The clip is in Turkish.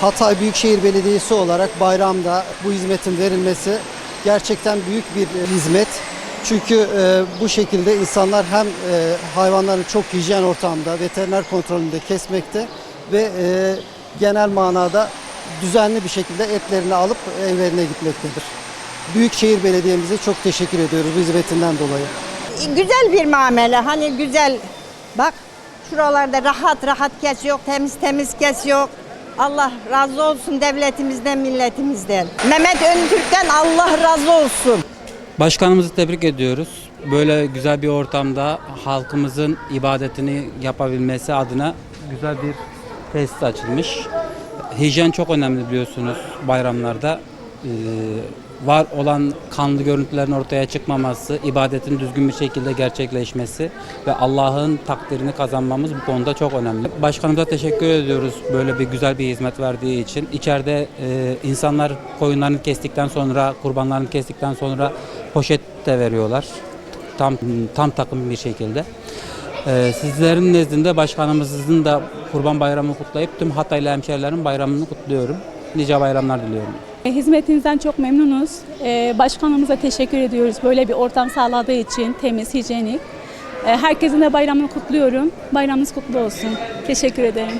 Hatay Büyükşehir Belediyesi olarak bayramda bu hizmetin verilmesi gerçekten büyük bir e, hizmet. Çünkü e, bu şekilde insanlar hem e, hayvanları çok hijyen ortamda, veteriner kontrolünde kesmekte ve e, genel manada düzenli bir şekilde etlerini alıp evlerine gitmektedir. Büyükşehir Belediye'mize çok teşekkür ediyoruz bu hizmetinden dolayı. Güzel bir muamele hani güzel bak şuralarda rahat rahat kesiyor temiz temiz kesiyor. Allah razı olsun devletimizden milletimizden. Mehmet Öntürk'ten Allah razı olsun. Başkanımızı tebrik ediyoruz. Böyle güzel bir ortamda halkımızın ibadetini yapabilmesi adına güzel bir tesis açılmış. Hijyen çok önemli biliyorsunuz bayramlarda. Ee, var olan kanlı görüntülerin ortaya çıkmaması, ibadetin düzgün bir şekilde gerçekleşmesi ve Allah'ın takdirini kazanmamız bu konuda çok önemli. Başkanımıza teşekkür ediyoruz böyle bir güzel bir hizmet verdiği için. İçeride e, insanlar koyunlarını kestikten sonra, kurbanlarını kestikten sonra poşet de veriyorlar. Tam tam takım bir şekilde. Ee, sizlerin nezdinde başkanımızın da Kurban Bayramı'nı kutlayıp tüm Hataylı hemşehrilerin bayramını kutluyorum. Nice bayramlar diliyorum. E, Hizmetinizden çok memnunuz. E, Başkanımıza teşekkür ediyoruz böyle bir ortam sağladığı için temiz, hijyenik. E, Herkesin de bayramını kutluyorum. Bayramınız kutlu olsun. Teşekkür ederim.